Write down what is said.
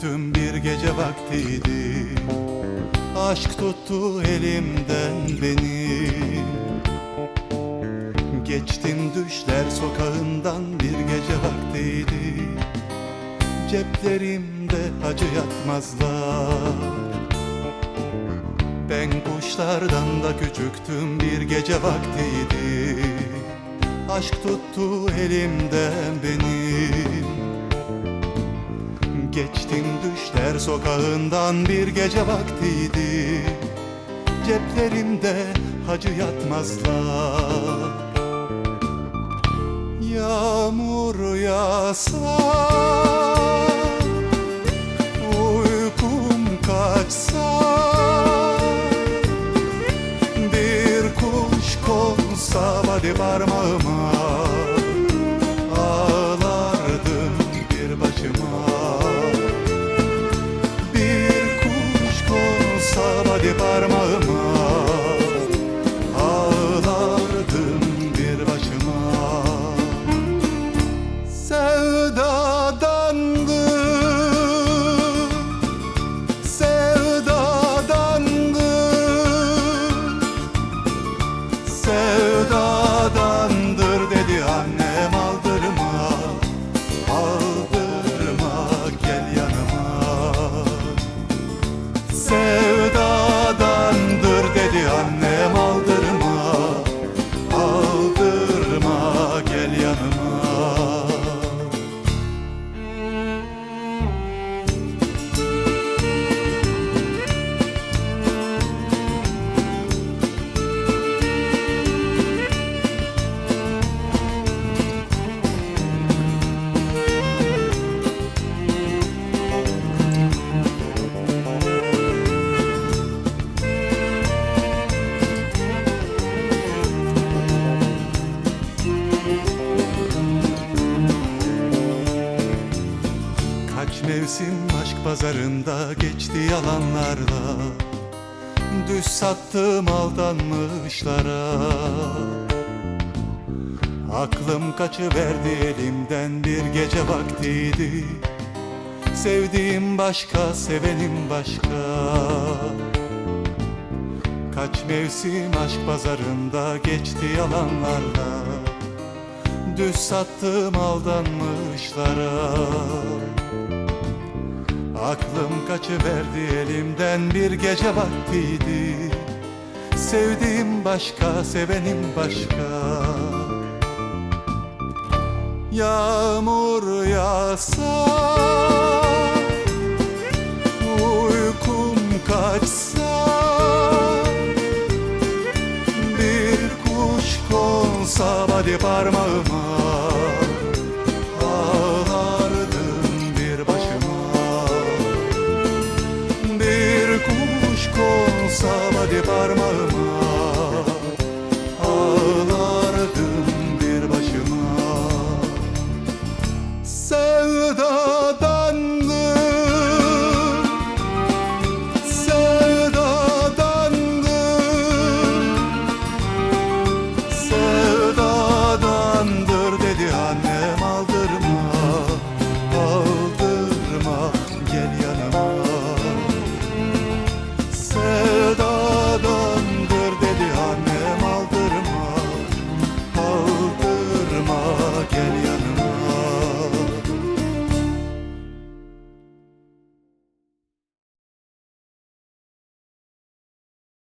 küçüktüm bir gece vaktiydi. Aşk tuttu elimden beni. Geçtim düşler sokağından bir gece vaktiydi. Ceplerimde acı yatmazlar. Ben kuşlardan da küçüktüm bir gece vaktiydi. Aşk tuttu elimden benim Geçtim düşler sokağından bir gece vaktiydi. Ceplerimde hacı yatmazlar. Yağmur yağsa Uykum kaçsa Bir kuş konsa hadi parmağıma mevsim aşk pazarında geçti yalanlarla. Düz sattım aldanmışlara. Aklım kaçıverdi elimden bir gece vaktiydi. Sevdiğim başka, sevenim başka. Kaç mevsim aşk pazarında geçti yalanlarla. Düz sattım aldanmışlara Aklım kaçıverdi elimden bir gece vaktiydi. Sevdiğim başka, sevenim başka. Yağmur yağsa Uykum kaçsa Bir kuş konsa hadi parmağıma